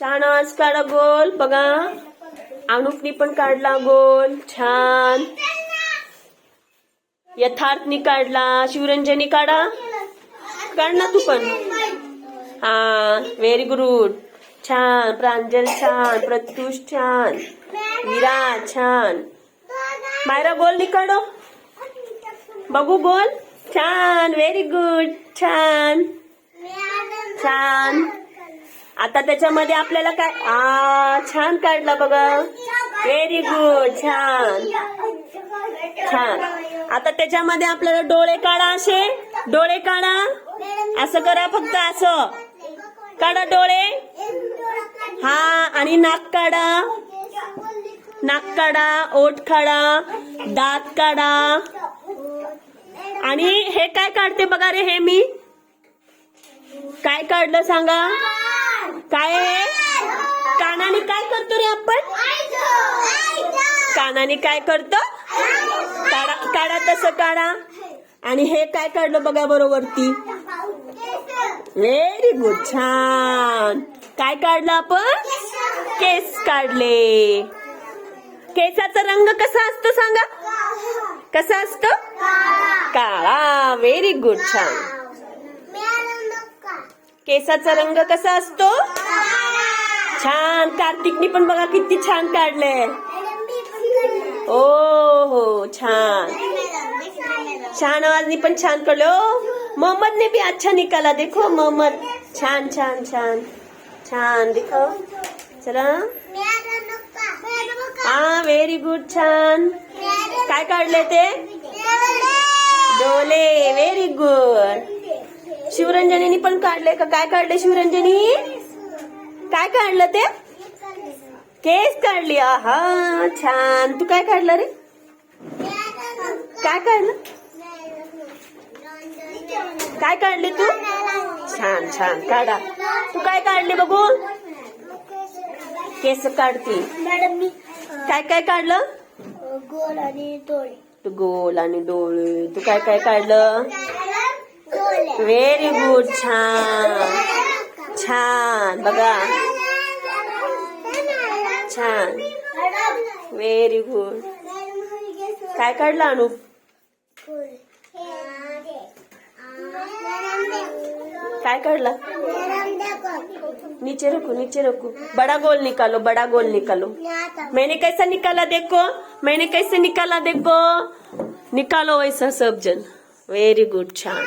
छान आज काढा गोल बघा. अनुपनी पण काढला गोल. छान. यथार्थनी काढला. शिवरंजनी काढा. काढ ना तू पण. हा व्हेरी गुड छान. प्रांजल छान. प्रत्युष छान. विरा छान. मायरा गोल निकाडो काढो. बघू गोल. छान. व्हेरी गुड छान. छान. आता त्याच्यामध्ये आपल्याला काय? आ छान काढला बघा. व्हेरी गुड छान. छान. आता त्याच्यामध्ये आपल्याला डोळे काढा असे. डोळे काढा. असं करा फक्त असं. काढा डोळे. हा आणि नाक काढा. नाक काढा ओठ काढा दात काढा. आणि हे काय काढते बघा रे हे मी? काय काढलं सांगा? काय आहे? कानाने काय करतो रे आपण? कानाने काय करतो? काढा काढा तसं काढा. आणि हे काय काढलं बघा बरोबरती. व्हेरी गुड छान. काय काढलं आपण? केस काढले. केसाचा रंग कसा असतो सांगा? कसा असतो? काळा. व्हेरी गुड छान. केसाचा रंग कसा असतो? छान. कार्तिकनी पण बघा किती छान काढले ओ हो छान. छान आवाजनी पण छान कळलो मोहम्मदने बी भी अच्छा निकाला. देखो मोहम्मद. छान छान छान. छान देखो. चला. हा व्हेरी गुड छान. काय काढले ते? डोले. व्हेरी गुड शिवरंजनीनी पण काढले का? काय काढले शिवरंजनी? काय काढलं ते? केस काढली. हा छान. तू काय काढलं रे? काय काढलं? काय काढले तू? छान छान. काढा. तू काय काढले बघू केस काढती. मॅडम मी काय काय काढलं? गोल आणि डोळे. तू गोल आणि डोळे. तू काय काय काढलं? व्हेरी गुड छान छान बघा छान व्हेरी गुड काय काढलं अनुप काय काढलं नीचे रखो नीचे रखो बड़ा गोल निकालो बड़ा गोल निकालो मैंने कैसा निकाला देखो मैंने कैसे निकाला देखो निकालो वैसा सब जन व्हेरी गुड छान